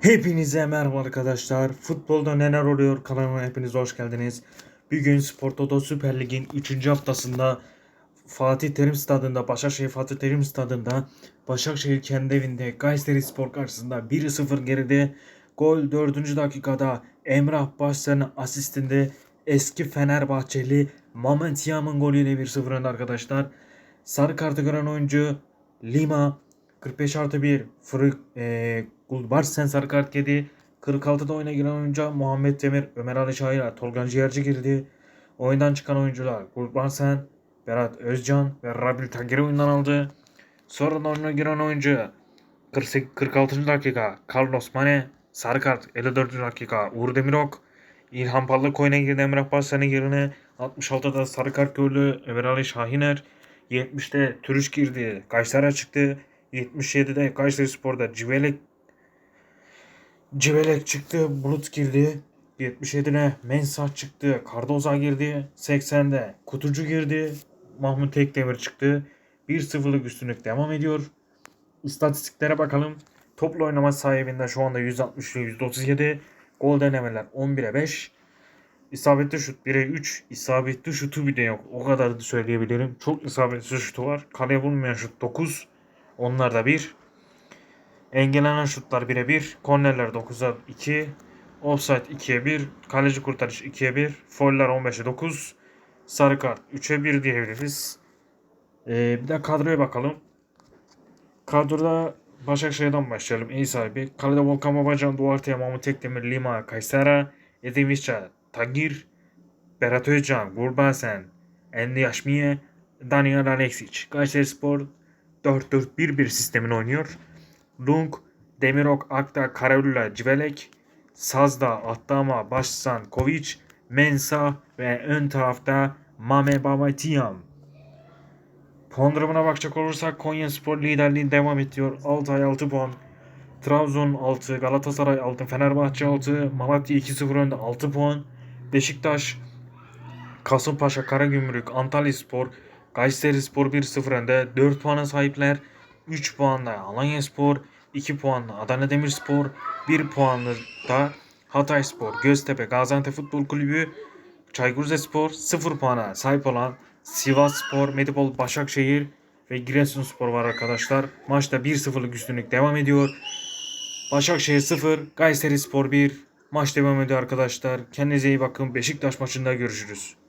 Hepinize merhaba arkadaşlar. Futbolda neler oluyor kanalıma hepiniz hoş geldiniz. Bugün Spor Toto Süper Lig'in 3. haftasında Fatih Terim Stadında, Başakşehir Fatih Terim Stadında Başakşehir kendi evinde Kayseri Spor karşısında 1-0 geride. Gol 4. dakikada Emrah Başsan'ın asistinde eski Fenerbahçeli Mamet Yam'ın golüyle 1-0 önde arkadaşlar. Sarı kartı gören oyuncu Lima 45 artı 1 Fırık e, Gulbarsen sarı kart yedi. 46'da oyuna giren oyuncu Muhammed Demir, Ömer Ali Şahir, Tolgan Ciğerci girdi. Oyundan çıkan oyuncular Gulbarsen, Berat Özcan ve Rabil Tagir oyundan aldı. Sonradan oyuna giren oyuncu 48, 46. dakika Carlos Mane, sarı kart 54. dakika Uğur Demirok, İlhan Pallık oyuna girdi Emrah Başsan'ın yerine 66'da sarı kart gördü Ömer Ali Şahiner. 70'te Türüş girdi. Kayseri çıktı. 77'de Kayseri Spor'da Civelek Civelek çıktı. Bulut girdi. 77'de Mensah çıktı. Cardoza girdi. 80'de Kutucu girdi. Mahmut Tekdemir çıktı. 1-0'lık üstünlük devam ediyor. İstatistiklere bakalım. Toplu oynama sahibinde şu anda 160 ile 137. Gol denemeler 11'e 5. İsabetli şut 1'e 3. İsabetli şutu bile yok. O kadar da söyleyebilirim. Çok isabetli şutu var. Kaleye bulmayan şut 9. Onlar da 1. Engellenen şutlar 1'e 1. Kornerler 9'a 2. Offside 2'ye 1. Kaleci kurtarış 2'ye 1. Foller 15'e 9. Sarı kart 3'e 1 diyebiliriz. Ee, bir de kadroya bakalım. Kadroda Başakşehir'den başlayalım. İyi sahibi. Kalede Volkan Babacan, Duarte, Mahmut Tekdemir, Lima, Kaysera, Edin Visca, Tagir, Berat Özcan, Gurbasen, Endi Yaşmiye, Daniel Alexic. Kayseri Spor 4-4-1-1 sistemini oynuyor. Lung, Demirok, Akta, Karaullah, Civelek, Sazda, Attama, Başsan, Kovic, Mensa ve ön tarafta Mame Babatiyam. Puan durumuna bakacak olursak Konya Spor liderliğini devam ediyor. Altay 6 puan. Trabzon 6, Galatasaray 6, Fenerbahçe 6, Malatya 2-0 önde 6 puan. Beşiktaş, Kasımpaşa, Karagümrük, Antalya Spor, Kayseri Spor 1-0 önde 4 puana sahipler. 3 puanla Alanya Spor, 2 puanla Adana Demirspor, 1 puanlı da Hatay Spor, Göztepe, Gaziantep Futbol Kulübü, Çaykur Rizespor 0 puana sahip olan Sivas Spor, Medipol Başakşehir ve Giresunspor var arkadaşlar. Maçta 1-0'lık üstünlük devam ediyor. Başakşehir 0, Kayseri Spor 1. Maç devam ediyor arkadaşlar. Kendinize iyi bakın. Beşiktaş maçında görüşürüz.